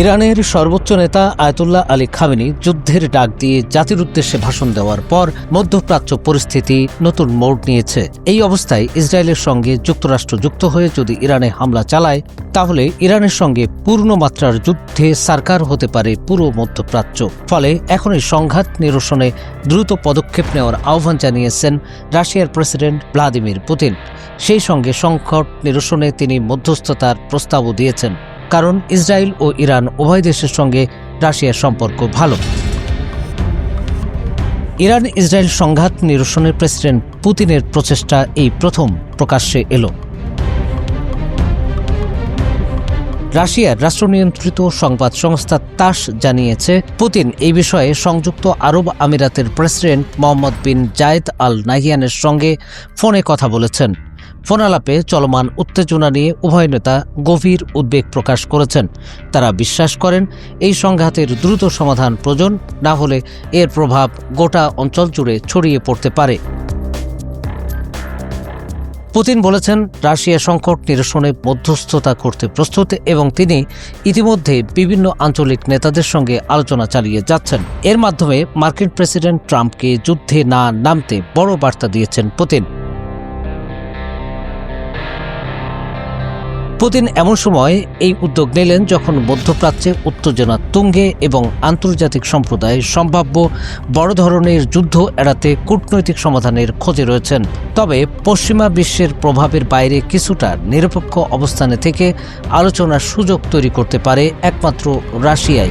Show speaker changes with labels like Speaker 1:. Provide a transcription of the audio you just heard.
Speaker 1: ইরানের সর্বোচ্চ নেতা আয়তুল্লাহ আলী খামেনি যুদ্ধের ডাক দিয়ে জাতির উদ্দেশ্যে ভাষণ দেওয়ার পর মধ্যপ্রাচ্য পরিস্থিতি নতুন মোড় নিয়েছে। এই অবস্থায় ইসরায়েলের সঙ্গে যুক্তরাষ্ট্র যুক্ত হয়ে যদি ইরানে হামলা চালায়, তাহলে ইরানের সঙ্গে পূর্ণ মাত্রার যুদ্ধে সারকার হতে পারে পুরো মধ্যপ্রাচ্য। ফলে এখনই সংঘাত নিরসনে দ্রুত পদক্ষেপ নেওয়ার আহ্বান জানিয়েছেন রাশিয়ার প্রেসিডেন্ট ভ্লাদিমির পুতিন। সেই সঙ্গে সংকট নিরসনে তিনি মধ্যস্থতার প্রস্তাবও দিয়েছেন। কারণ ইসরায়েল ও ইরান উভয় দেশের সঙ্গে রাশিয়ার সম্পর্ক ভালো। ইরান ইসরায়েল সংঘাত নিরসনের প্রেসিডেন্ট পুতিনের প্রচেষ্টা এই প্রথম প্রকাশ্যে এলো। রাশিয়ার রাষ্ট্রনিয়ন্ত্রিত সংবাদ সংস্থা তাস জানিয়েছে, পুতিন এই বিষয়ে সংযুক্ত আরব আমিরাতের president Mohammed bin Zayed Al নাহিয়ানের সঙ্গে ফোনে কথা বলেছেন। ফোনালাপে চলমান উত্তেজনা নিয়ে উভয় নেতা গভীর উদ্বেগ প্রকাশ করেছেন। তারা বিশ্বাস করেন, এই সংঘাতের দ্রুত সমাধান প্রয়োজন, না হলে এর প্রভাব গোটা অঞ্চল জুড়ে ছড়িয়ে পড়তে পারে। পুতিন বলেছেন, রাশিয়া সংকট নিরসনে মধ্যস্থতা করতে প্রস্তুত এবং তিনি ইতিমধ্যে বিভিন্ন আঞ্চলিক নেতাদের সঙ্গে আলোচনা চালিয়ে যাচ্ছেন। এর মাধ্যমে মার্কিন প্রেসিডেন্ট ট্রাম্পকে যুদ্ধে না নামতে বড় বার্তা দিয়েছেন পুতিন। পুতিন এমন সময় এই উদ্যোগ নিলেন যখন মধ্যপ্রাচ্যে উত্তেজনা তুঙ্গে এবং আন্তর্জাতিক সম্প্রদায় সম্ভাব্য বড় ধরনের যুদ্ধ এড়াতে কূটনৈতিক সমাধানের খোঁজে রয়েছেন। তবে পশ্চিমা বিশ্বের প্রভাবের বাইরে কিছুটা নিরপেক্ষ অবস্থানে থেকে আলোচনার সুযোগ তৈরি করতে পারে একমাত্র রাশিয়াই।